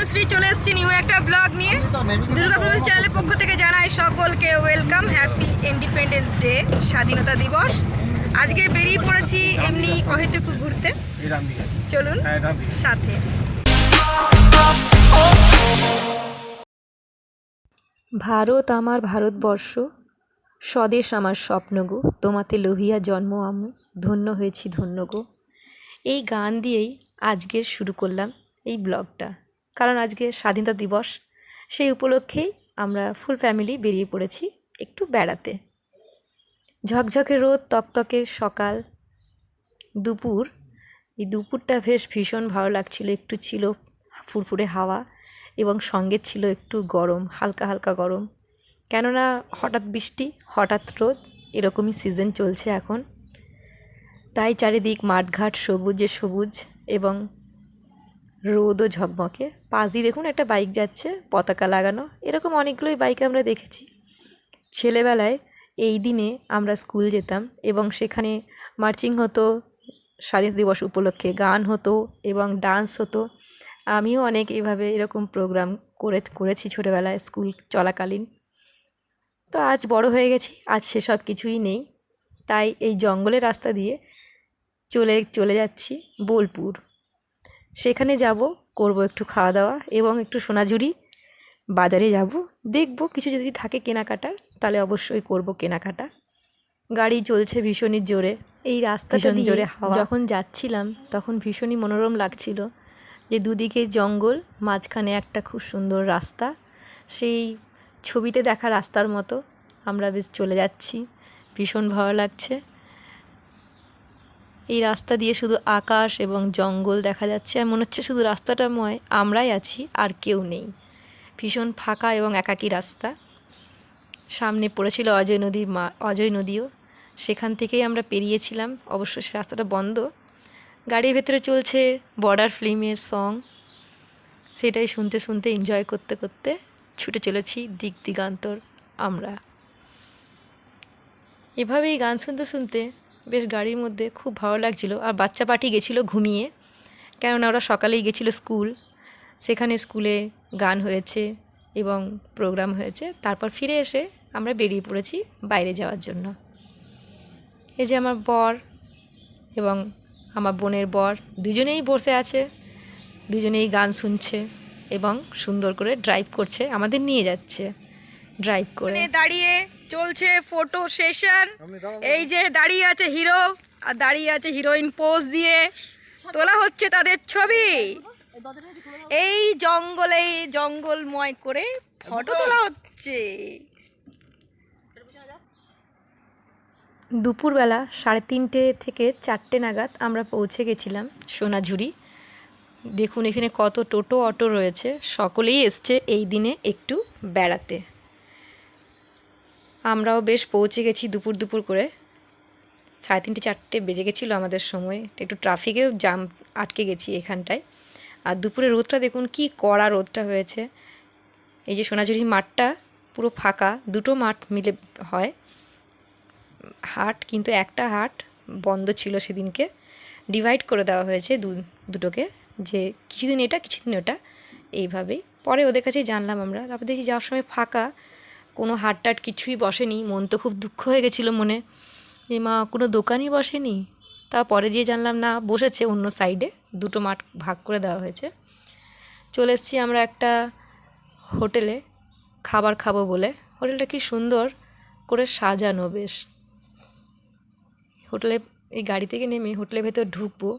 তনুশ্রী চলে এসেছি নিউ একটা ব্লগ নিয়ে। দুর্গাপ্রবেশ চ্যানেলের পক্ষ থেকে জানাই সকলকে ওয়েলকাম হ্যাপি ইন্ডিপেন্ডেন্স ডে স্বাধীনতা দিবস। আজকে বেরিয়ে পড়েছি এমনি অহেতুক ঘুরতে। চলুন, সাথে। ভারত আমার ভারতবর্ষ, স্বদেশ আমার স্বপ্ন গো, তোমাতে লোহিয়া জন্ম, আমি ধন্য হয়েছি ধন্য গো। এই গান দিয়েই আজকের শুরু করলাম এই ব্লগটা কারণ আজকে স্বাধীনতা দিবস, সেই উপলক্ষেই আমরা ফুল ফ্যামিলি বেরিয়ে পড়েছি একটু বেড়াতে। ঝকঝকে রোদ, তকতকে সকাল, দুপুর। এই দুপুরটা বেশ ভীষণ ভালো লাগছিল, একটু ছিল ফুরফুরে হাওয়া এবং সঙ্গে ছিল একটু গরম, হালকা হালকা গরম। কেননা হঠাৎ বৃষ্টি, হঠাৎ রোদ, এরকমই সিজন চলছে এখন। তাই চারিদিক মাঠঘাট সবুজে সবুজ এবং রোদও ঝকমকে। পাশ দিয়ে দেখুন একটা বাইক যাচ্ছে, পতাকা লাগানো। এরকম অনেকগুলোই বাইক আমরা দেখেছি। ছেলেবেলায় এই দিনে আমরা স্কুল যেতাম এবং সেখানে মার্চিং হতো, স্বাধীনতা দিবস উপলক্ষে গান হতো এবং ডান্স হতো। আমিও অনেক এভাবে এরকম প্রোগ্রাম করে, করেছি ছোটোবেলায় স্কুল চলাকালীন। তো আজ বড় হয়ে গেছি, আজ সেসব কিছুই নেই। তাই এই জঙ্গলের রাস্তা দিয়ে চলে চলে যাচ্ছি বোলপুর। সেখানে যাব করব একটু খাওয়া দাওয়া এবং একটু সোনাঝুরি। বাজারে যাব দেখব কিছু যদি থাকে কেনাকাটার তাহলে অবশ্যই করব কেনাকাটা। গাড়ি চলছে ভীষণই জোরে। এই রাস্তা ভীষণ জোরে হাওয়া। যখন যাচ্ছিলাম তখন ভীষণই মনোরম লাগছিল। যে দুদিকে জঙ্গল মাঝখানে একটা খুব সুন্দর রাস্তা। সেই ছবিতে দেখা রাস্তার মতো। আমরা বেশ চলে যাচ্ছি। ভীষণ ভালো লাগছে। এই রাস্তা দিয়ে শুধু আকাশ এবং জঙ্গল দেখা যাচ্ছে আর মনে হচ্ছে শুধু রাস্তাটাময় আমরাই আছি, আর কেউ নেই। ভীষণ ফাঁকা এবং একাকী রাস্তা। সামনে পড়েছিল অজয় নদীর মা, অজয় নদীও। সেখান থেকেই আমরা পেরিয়েছিলাম। অবশ্য সে রাস্তাটা বন্ধ। গাড়ির ভেতরে চলছে বর্ডার ফিল্মের সং সেটাই শুনতে শুনতে এনজয় করতে করতে ছুটে চলেছি দিক দিগান্তর আমরা। এভাবেই গান শুনতে শুনতে বেশ গাড়ির মধ্যে খুব ভালো লাগছিল। আর বাচ্চা পার্টি গেছিল ঘুমিয়ে। কেননা ওরা সকালেই গেছিল স্কুল। সেখানে স্কুলে গান হয়েছে এবং প্রোগ্রাম হয়েছে। তারপর ফিরে এসে আমরা বেরিয়ে পড়েছি বাইরে যাওয়ার জন্য। এই যে আমার বর এবং আমার বোনের বর, দুজনেই বসে আছে। দুজনেই গান শুনছে এবং সুন্দর করে ড্রাইভ করছে। আমাদের নিয়ে যাচ্ছে। ড্রাইভ করে। দাঁড়িয়ে চলছে ফটো সেশন এই যে দাঁড়িয়ে আছে হিরো আর দাঁড়িয়ে আছে হিরোইন পোজ দিয়ে। তোলা হচ্ছে তাদের ছবি। এই জঙ্গলে জঙ্গলময় করে ফটো তোলা হচ্ছে। দুপুরবেলা সাড়ে তিনটে থেকে চারটে নাগাদ আমরা পৌঁছে গেছিলাম সোনাঝুরি। দেখুন এখানে কত টোটো অটো রয়েছে। সকলেই এসছে এই দিনে একটু বেড়াতে। আমরাও বেশ পৌঁছে গেছি দুপুর দুপুর করে। সাড়ে তিনটে চারটে বেজে গেছিল আমাদের সময়। একটু ট্রাফিকেও জাম আটকে গেছি এখানটায়। আর দুপুরে রোদটা দেখুন, কি কড়া রোদটা হয়েছে। এই যে সোনাঝুরি মাঠটা পুরো ফাঁকা, দুটো মাঠ মিলে হয়। হাট, কিন্তু একটা হাট বন্ধ ছিল সেদিনকে। ডিভাইড করে দেওয়া হয়েছে দু, দুটোকে। যে কিছুদিন এটা, কিছুদিন ওটা, এইভাবেই। পরে ওদের কাছেই জানলাম আমরা। তারপর দেখি যাওয়ার সময় ফাঁকা। কোনো হাট টাট কিছুই বসেনি। মন তো খুব দুঃখ হয়ে গেছিল মনে। যে মা, কোনো দোকানই বসেনি। তারপরে গিয়ে জানলাম, না, বসেছে অন্য সাইডে দুটো মাঠ ভাগ করে দেওয়া হয়েছে। চলে এসেছি আমরা একটা হোটেলে। খাবার খাব বলে। হোটেলটা কি সুন্দর করে সাজানো বেশ। হোটেলে, এই গাড়ি থেকে নেমে হোটেলের ভেতর ঢুকবো।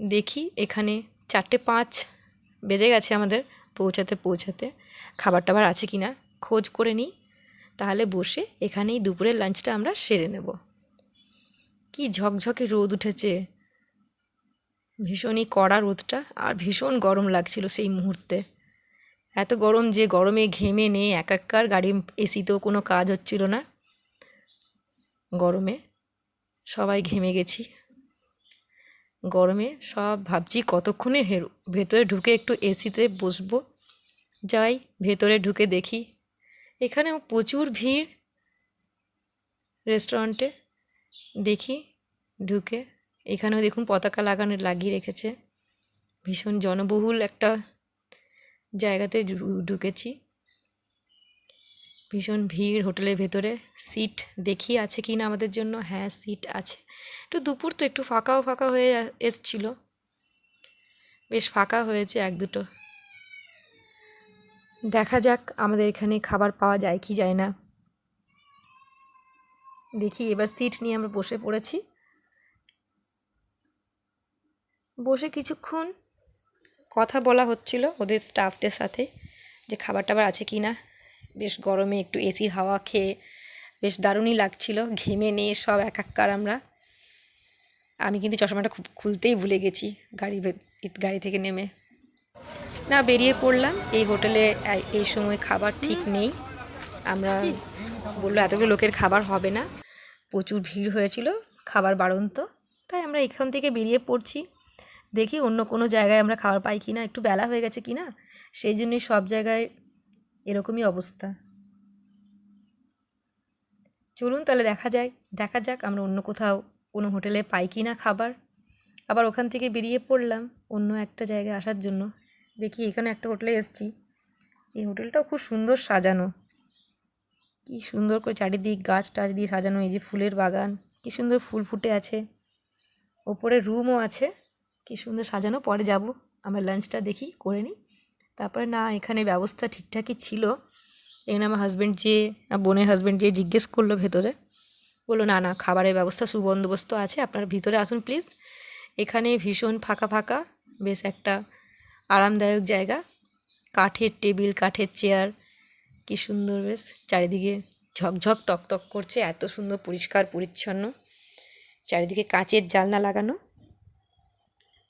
দেখি এখানে চারটে পাঁচ বেজে গেছে আমাদের পৌঁছাতে পৌঁছাতে। খাবার টাবার আছে কি না খোঁজ করে নিই। তাহলে বসে এখানেই দুপুরের লাঞ্চটা আমরা সেরে নেব। কি ঝকঝকে রোদ উঠেছে। ভীষণই কড়া রোদটা আর ভীষণ গরম লাগছিল সেই মুহূর্তে। এত গরম যে গরমে ঘেমে নেই, একাকার গাড়ি, এসিতেও কোনো কাজ হচ্ছিল না। গরমে সবাই ঘেমে গেছি। গরমে সব ভাবছি কতক্ষণে হেরো, ভেতরে ঢুকে একটু এসিতে বসবো। যাই, ভেতরে ঢুকে দেখি এখানেও প্রচুর ভিড় রেস্টুরেন্টে। দেখি, ঢুকে। এখানেও দেখুন পতাকা লাগানো, লাগিয়ে রেখেছে। ভীষণ জনবহুল একটা জায়গাতে ঢুকেছি। ভীষণ ভিড় হোটেলের ভেতরে। সিট দেখি আছে কি না আমাদের জন্য? হ্যাঁ সিট আছে। একটু দুপুর তো একটু ফাঁকাও ফাঁকা হয়ে এসছিল। বেশ ফাঁকা হয়েছে এক দুটো। দেখা যাক আমাদের এখানে খাবার পাওয়া যায় কি যায় না। দেখি, এবার সিট নিয়ে আমরা বসে পড়েছি। বসে কিছুক্ষণ কথা বলা হচ্ছিল ওদের স্টাফদের সাথে যে খাবার টাবার আছে কি না। বেশ গরমে একটু এসি হাওয়া খেয়ে বেশ দারুণই লাগছিল, ঘেমে নিয়ে সব এক এককার আমরা। আমি কিন্তু চশমাটা খুব খুলতেই ভুলে গেছি, গাড়ি গাড়ি থেকে নেমে। না বেরিয়ে পড়লাম। এই হোটেলে এই সময় খাবার ঠিক নেই। আমরা বলল এতগুলো লোকের খাবার হবে না। প্রচুর ভিড় হয়েছিল খাবার বাড়ন্ত। তাই আমরা এখান থেকে বেরিয়ে পড়ছি। দেখি অন্য কোনো জায়গায় আমরা খাবার পাই কি না একটু বেলা হয়ে গেছে কি না সেই জন্যই সব জায়গায় এরকমই অবস্থা। চলুন তাহলে দেখা যায় দেখা যাক আমরা অন্য কোথাও কোনো হোটেলে পাই কি না খাবার। আবার ওখান থেকে বেরিয়ে পড়লাম অন্য একটা জায়গায় আসার জন্য। দেখি এখানে একটা হোটেলে এসেছি। এই হোটেলটাও খুব সুন্দর সাজানো। কি সুন্দর করে চারিদিক গাছ টাছ দিয়ে সাজানো, এই যে ফুলের বাগান। কি সুন্দর ফুল ফুটে আছে। ওপরে রুমও আছে। কি সুন্দর সাজানো। পরে যাব। আমরা লাঞ্চটা দেখি, করে নিই। তারপরে না, এখানে ব্যবস্থা ঠিকঠাকই ছিল। এখানে আমার হাজব্যান্ড যে বোনের হাজব্যান্ড যে জিজ্ঞেস করল ভেতরে। বলল, না না, খাবারের ব্যবস্থা সুবন্দোবস্ত আছে। আপনার ভিতরে আসুন প্লিজ এখানে ভীষণ ফাঁকা ফাঁকা। বেশ একটা আরামদায়ক জায়গা। কাঠের টেবিল, কাঠের চেয়ার, কি সুন্দর বেশ। চারিদিকে ঝকঝক, তকতক করছে, এত সুন্দর পরিষ্কার, পরিচ্ছন্ন। চারিদিকে কাঁচের জানলা লাগানো।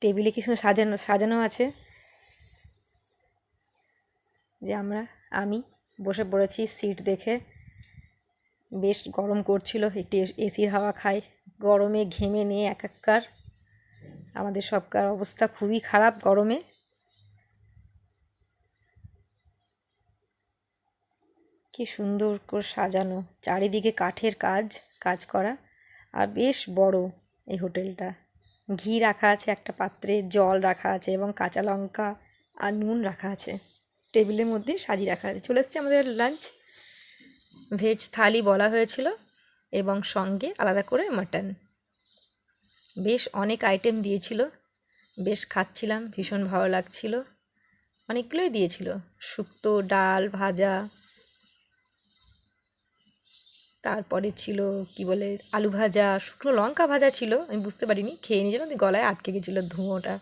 টেবিলে কি সুন্দর সাজানো সাজানো আছে। যে আমরা, আমি বসে পড়েছি সিট দেখে। বেশ গরম করছিল, একটু এসির হাওয়া খাই। গরমে ঘেমে নিয়ে এক এককার। আমাদের সবকার অবস্থা খুবই খারাপ গরমে। কি সুন্দর করে সাজানো। চারিদিকে কাঠের কাজ কাজ করা। আর বেশ বড় এই হোটেলটা। ঘি রাখা আছে একটা পাত্রে, জল রাখা আছে এবং কাঁচা লঙ্কা আর নুন রাখা আছে। টেবিলের মধ্যে সাজিয়ে রাখা আছে। চলে এসছে আমাদের লাঞ্চ ভেজ থালি বলা হয়েছিল এবং সঙ্গে আলাদা করে মাটন বেশ অনেক আইটেম দিয়েছিল। বেশ খাচ্ছিলাম, ভীষণ ভালো লাগছিল। অনেকগুলোই দিয়েছিল। শুক্তো, ডাল, ভাজা। তারপরে ছিল, কি বলে, আলু ভাজা, শুকনো লঙ্কা ভাজা ছিল, আমি বুঝতে পারিনি, খেয়ে নিয়েছিলাম গলায় আটকে গেছিল ধুঁয়োটা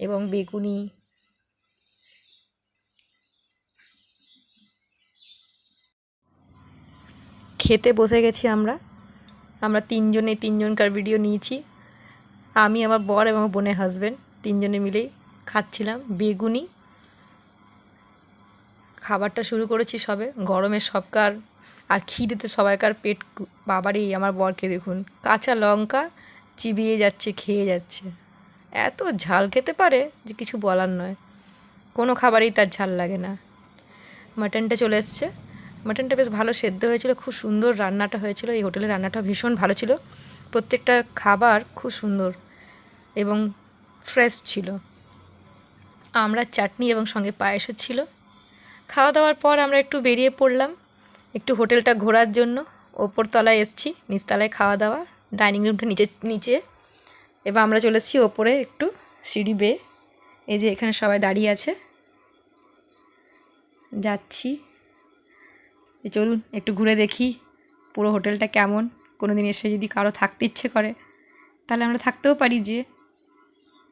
এবং বেগুনি। খেতে বসে গেছি আমরা। আমরা তিনজনে, তিনজনকার ভিডিও নিয়েছি। আমি, আমার বর এবং বোনের হাজব্যান্ড তিনজনে মিলেই খাচ্ছিলাম বেগুনি। খাবারটা শুরু করেছি সবে গরমে সবকার আর খিদেতে সবাইকার পেট বাবারই আমার বরকে দেখুন। কাঁচা লঙ্কা চিবিয়ে যাচ্ছে, খেয়ে যাচ্ছে। এত ঝাল খেতে পারে যে কিছু বলার নয়। কোনো খাবারেই তার ঝাল লাগে না। মাটনটা চলে এসছে। মাটনটা বেশ ভালো সেদ্ধ হয়েছিল, খুব সুন্দর রান্নাটা হয়েছিল। এই হোটেলের রান্নাটা ভীষণ ভালো ছিল। প্রত্যেকটা খাবার খুব সুন্দর এবং ফ্রেশ ছিল। আমরা চাটনি এবং সঙ্গে পায়েসও ছিল। খাওয়া দাওয়ার পর আমরা একটু বেরিয়ে পড়লাম। একটু হোটেলটা ঘোরার জন্য। ওপর তলায় এসছি, নিচতলায় খাওয়া দাওয়া ডাইনিং রুমটা নিচে নিচে। এবার আমরা চলে এসেছি ওপরে একটু সিঁড়ি বেয়ে। এই যে এখানে সবাই দাঁড়িয়ে আছে। যাচ্ছি। চলুন, একটু ঘুরে দেখি পুরো হোটেলটা কেমন। কোনো দিন এসে যদি কারও থাকতে ইচ্ছে করে, তাহলে আমরা থাকতেও পারি যে।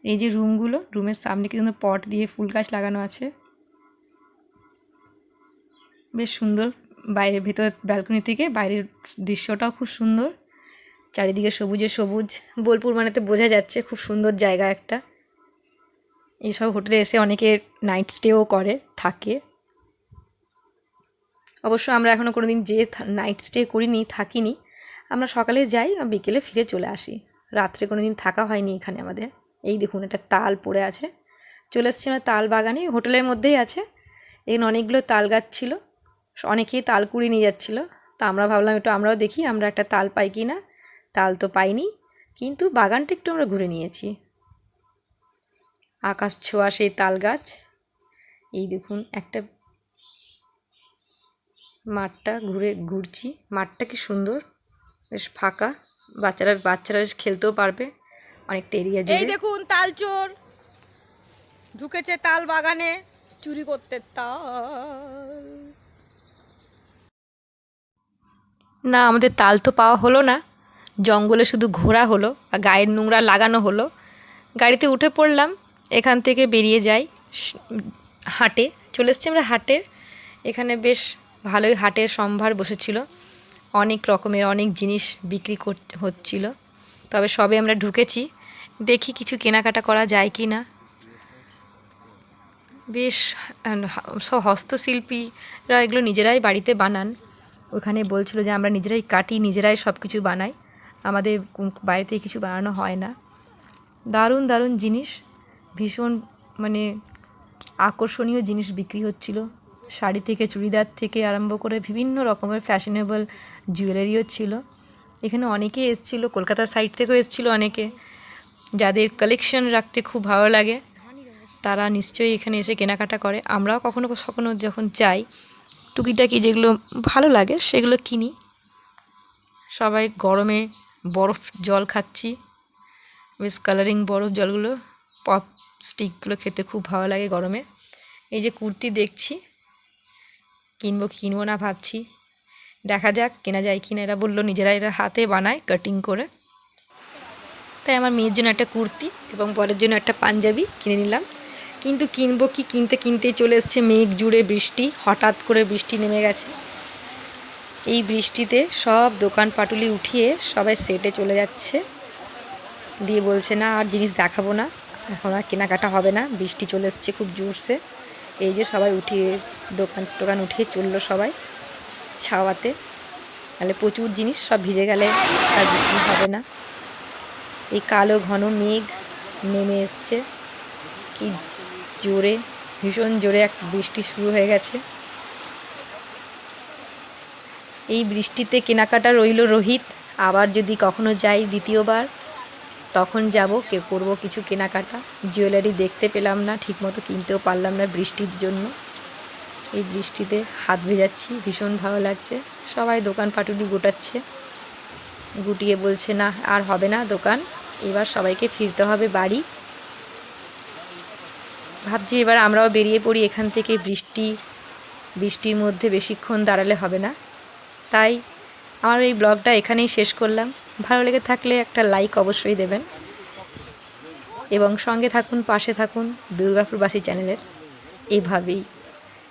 এই যে রুমগুলো, রুমের সামনে কিন্তু পট দিয়ে ফুল গাছ লাগানো আছে। বেশ সুন্দর বাইরের ভেতর ব্যালকনি থেকে বাইরের দৃশ্যটাও খুব সুন্দর। চারিদিকে সবুজে সবুজ। বোলপুর মানেতে বোঝা যাচ্ছে খুব সুন্দর জায়গা একটা। এইসব হোটেলে এসে অনেকে নাইট স্টেও করে, থাকে। অবশ্য আমরা এখনও কোনো দিন যে নাইট স্টে করিনি, থাকিনি। আমরা সকালে যাই বিকেলে ফিরে চলে আসি। রাত্রে কোনো দিন থাকা হয়নি এখানে আমাদের। এই দেখুন, একটা তাল পড়ে আছে। চলে এসেছি আমরা তাল বাগানে। হোটেলের মধ্যেই আছে। এখানে অনেকগুলো তাল গাছ ছিল। অনেকেই তাল কুড়ি নিয়ে যাচ্ছিল। তা আমরা ভাবলাম একটু আমরাও দেখি, আমরা একটা তাল পাই কি না। তাল তো পাইনি, কিন্তু বাগানটা একটু আমরা ঘুরে নিয়েছি। আকাশ ছোঁয়া সেই তাল গাছ। এই দেখুন, একটা মাঠটা ঘুরে ঘুরছি। মাঠটা কি সুন্দর, বেশ ফাঁকা। বাচ্চারা বাচ্চারা বেশ খেলতেও পারবে, অনেকটা এরিয়া এই দেখুন, তাল চোর। ঢুকেছে তাল বাগানে, চুরি করতে তাল। না, আমাদের তাল তো পাওয়া হলো না। জঙ্গলে শুধু ঘোরা হলো আর গায়ের নোংরা লাগানো হলো। গাড়িতে উঠে পড়লাম, এখান থেকে বেরিয়ে যাই হাটে। চলে এসছি আমরা হাটের। এখানে বেশ ভালোই হাটের সম্ভার বসেছিল। অনেক রকমের অনেক জিনিস বিক্রি করতে হচ্ছিল। তবে সবে আমরা ঢুকেছি। দেখি কিছু কেনাকাটা করা যায় কি না বেশ সব হস্তশিল্পীরা এগুলো নিজেরাই বাড়িতে বানান। ওখানে বলছিল যে আমরা নিজেরাই কাটি, নিজেরাই সব কিছু বানাই। আমাদের বাড়িতে কিছু বানানো হয় না। দারুণ দারুণ জিনিস। ভীষণ মানে আকর্ষণীয় জিনিস বিক্রি হচ্ছিল। শাড়ি থেকে, চুড়িদার থেকে আরম্ভ করে বিভিন্ন রকমের ফ্যাশনেবল জুয়েলারিও ছিল। এখানে অনেকে এসছিল, কলকাতা সাইড থেকেও এসছিল অনেকে। যাদের কালেকশন রাখতে খুব ভালো লাগে, তারা নিশ্চয়ই এখানে এসে কেনাকাটা করে। আমরাও কখনো কখনো যখন যাই টুকিটাকি যেগুলো ভালো লাগে, সেগুলো কিনি। সবাই গরমে বরফ জল খাচ্ছি। বেশ কালারিং বরফ জলগুলো পপ স্টিকগুলো খেতে খুব ভালো লাগে গরমে। এই যে কুর্তি দেখছি, কিনবো কিনবো না ভাবছি। দেখা যাক কেনা যায় কিনা এরা বলল নিজেরা এরা হাতে বানায় কাটিং করে। তাই আমার মেয়ের জন্য একটা কুর্তি এবং বরের জন্য একটা পাঞ্জাবি কিনে নিলাম। কিন্তু কিনবো কি? কিনতে কিনতেই চলে এসছে মেঘ জুড়ে বৃষ্টি। হঠাৎ করে বৃষ্টি নেমে গেছে। এই বৃষ্টিতে সব দোকান পাটুলি উঠিয়ে সবাই সেটে চলে যাচ্ছে। দিয়ে বলছে, না, আর জিনিস দেখাবো না। এখন আর কেনাকাটা হবে না। বৃষ্টি চলে এসছে খুব জোরসে। এই যে সবাই উঠিয়ে দোকান টোকান উঠিয়ে চলল সবাই ছাওয়াতে। তাহলে প্রচুর জিনিস সব ভিজে গেলে আর বিক্রি হবে না। এই কালো ঘন মেঘ নেমে এসছে। কি জোরে, ভীষণ জোরে এক বৃষ্টি শুরু হয়ে গেছে। এই বৃষ্টিতে কেনাকাটা রইল রোহিত। আবার যদি কখনো যাই দ্বিতীয়বার, তখন যাব, কে করব কিছু কেনাকাটা। জুয়েলারি দেখতে পেলাম না, ঠিকমতো কিনতেও পারলাম না বৃষ্টির জন্য। এই বৃষ্টিতে হাত ভেজাচ্ছি, ভীষণ ভালো লাগছে। সবাই দোকান পাটুলি গোটাচ্ছে। গুটিয়ে বলছে, না, আর হবে না দোকান। এবার সবাইকে ফিরতে হবে বাড়ি। ভাবছি এবার আমরাও বেরিয়ে পড়ি এখান থেকে বৃষ্টি, বৃষ্টির মধ্যে বেশিক্ষণ দাঁড়ালে হবে না। তাই আমার এই ব্লগটা এখানেই শেষ করলাম। ভালো লেগে থাকলে একটা লাইক অবশ্যই দেবেন। এবং সঙ্গে থাকুন, পাশে থাকুন, দুর্গাপুরবাসী চ্যানেলের। এইভাবেই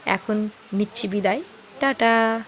এখন নিচ্ছি বিদায়। টাটা!